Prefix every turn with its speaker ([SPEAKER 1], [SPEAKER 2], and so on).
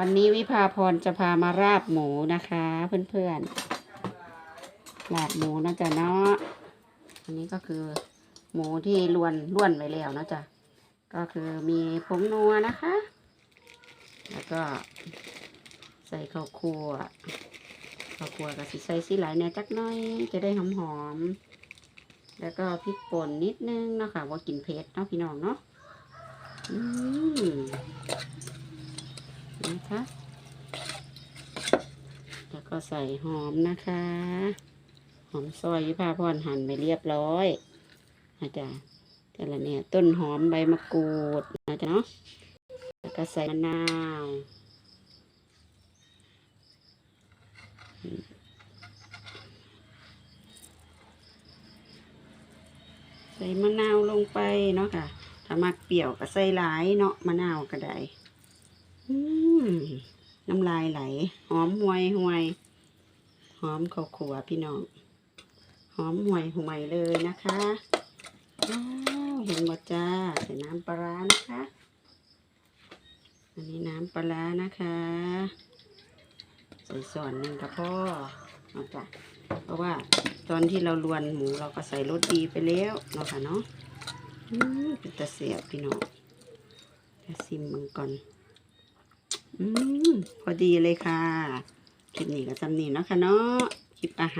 [SPEAKER 1] วันนี้วิภาพรจะพามาราบหมูนะคะ เพื่อนๆลาบหมูนะจ๊ะเนาะอันนี้ก็คือหมูที่ล้วนล้วนไว้แล้วนะจ๊ะก็คือมีผงนัวนะคะ แล้วก็ใส่ข้าวคั่วข้าวคั่วกับสิใส่สีหลายเนี่ยจักน้อยจะได้หอมหอมๆแล้วก็พริกป่นนิดนึงนะคะว่ากินเผ็ดเนาะพี่น้องเนาะอืม นะคะ แล้วก็ใส่หอมนะคะ หอมซอยวิภาพรหั่นไปเรียบร้อยนะจ๊ะแต่ละเนี่ยต้นหอมใบมะกรูดนะจ๊ะเนาะแล้วก็ใส่มะนาวใส่มะนาวลงไปเนาะค่ะ ถ้ามักเปรี้ยวก็ใส่หลายเนาะมะนาวก็ได้ น้ำลายไหล หอมห่วยห่วยหอมข้าวขัวพี่น้อง หอมห่วยห่วยเลยนะคะว้าวเห็นหมดจ้าใส่น้ำปลานะคะ อันนี้น้ำปลานะคะใส่ส่วนหนึ่งกับพ่อเอาจ้ะเพราะว่าตอนที่เราลวนหมูเราก็ใส่รสดีไปแล้วเนาะค่ะเนาะอืมเป็นตะเสียบพี่น้องจะซิมมันก่อน อืมพอดีเลยค่ะ คลิปนี้ก็จำนี้เนาะค่ะเนาะคลิปอาหาร